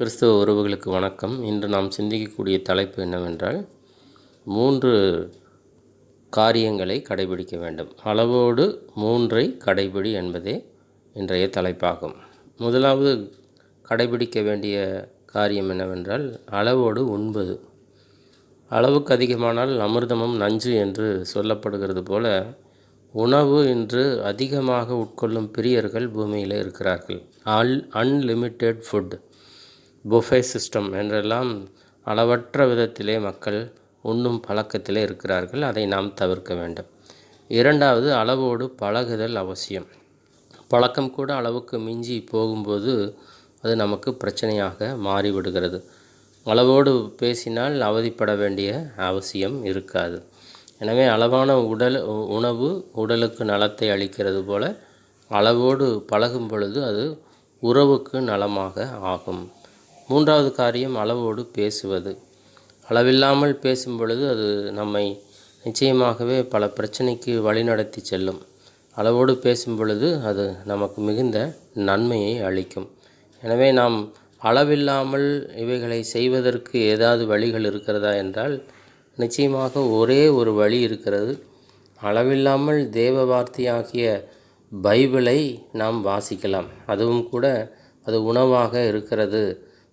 கிறிஸ்தவ உறவுகளுக்கு வணக்கம். இன்று நாம் சிந்திக்கக்கூடிய தலைப்பு என்னவென்றால் மூன்று காரியங்களை கடைபிடிக்க வேண்டும். அளவோடு மூன்றை கடைபிடி என்பதே இன்றைய தலைப்பாகும். முதலாவது கடைபிடிக்க வேண்டிய காரியம் என்னவென்றால் அளவோடு உண்பது. அளவுக்கு அதிகமானால் அமிர்தமும் நஞ்சு என்று சொல்லப்படுகிறது போல உணவு இன்று அதிகமாக உட்கொள்ளும் பிரியர்கள் பூமியில் இருக்கிறார்கள். All unlimited food buffet system என்றெல்லாம் அளவற்ற விதத்திலே மக்கள் உண்ணும் பழக்கத்திலே இருக்கிறார்கள். அதை நாம் தவிர்க்க வேண்டும். இரண்டாவது அளவோடு பழகுதல் அவசியம். பழக்கம் கூட அளவுக்கு மிஞ்சி போகும்போது அது நமக்கு பிரச்சனையாக மாறிவிடுகிறது. அளவோடு பேசினால் அவதிப்பட வேண்டிய அவசியம் இருக்காது. எனவே அளவான உடல் உணவு உடலுக்கு நலத்தை அளிக்கிறது போல அளவோடு பழகும் பொழுது அது உறவுக்கு நலமாக ஆகும். மூன்றாவது காரியம் அளவோடு பேசுவது. அளவில்லாமல் பேசும் பொழுது அது நம்மை நிச்சயமாகவே பல பிரச்சனைக்கு வழிநடத்தி செல்லும். அளவோடு பேசும் பொழுது அது நமக்கு மிகுந்த நன்மையை அளிக்கும். எனவே நாம் அளவில்லாமல் இவைகளை செய்வதற்கு ஏதாவது வழிகள் இருக்கிறதா என்றால் நிச்சயமாக ஒரே ஒரு வழி இருக்கிறது. அளவில்லாமல் தேவ வார்த்தையாகிய பைபிளை நாம் வாசிக்கலாம். அதுவும் கூட அது உணவாக இருக்கிறது.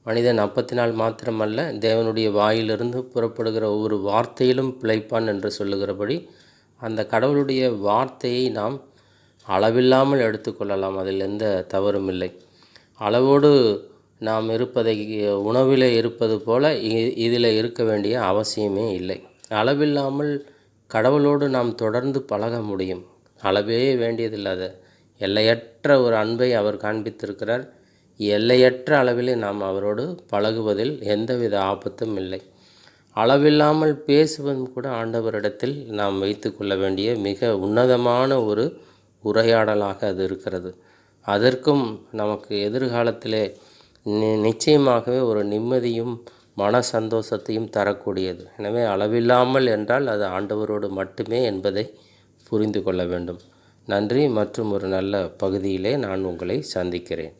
மனிதன் அப்பத்தினால் மாத்திரமல்ல தேவனுடைய வாயிலிருந்து புறப்படுகிற ஒவ்வொரு வார்த்தையிலும் பிழைப்பான் என்று சொல்லுகிறபடி அந்த கடவுளுடைய வார்த்தையை நாம் அளவில்லாமல் எடுத்துக்கொள்ளலாம் அதில் எந்த தவறும் இல்லை. அளவோடு நாம் இருப்பதை உணவில் இருப்பது போல இதில் இருக்க வேண்டிய அவசியமே இல்லை. அளவில்லாமல் கடவுளோடு நாம் தொடர்ந்து பழக முடியும். அளவே வேண்டியதில்லாத எல்லையற்ற ஒரு அன்பை அவர் காண்பித்திருக்கிறார். எல்லையற்ற அளவிலே நாம் அவரோடு பழகுவதில் எந்தவித ஆபத்தும் இல்லை. அளவில்லாமல் பேசுவதும் கூட ஆண்டவரிடத்தில் நாம் வைத்து கொள்ள வேண்டிய மிக உன்னதமான ஒரு உரையாடலாக அது இருக்கிறது. அதற்கும் நமக்கு எதிர்காலத்திலே நிச்சயமாகவே ஒரு நிம்மதியும் மன சந்தோஷத்தையும் தரக்கூடியது. எனவே அளவில்லாமல் என்றால் அது ஆண்டவரோடு மட்டுமே என்பதை புரிந்து கொள்ள வேண்டும். நன்றி. மற்றும் ஒரு நல்ல பகுதியிலே நான் உங்களை சந்திக்கிறேன்.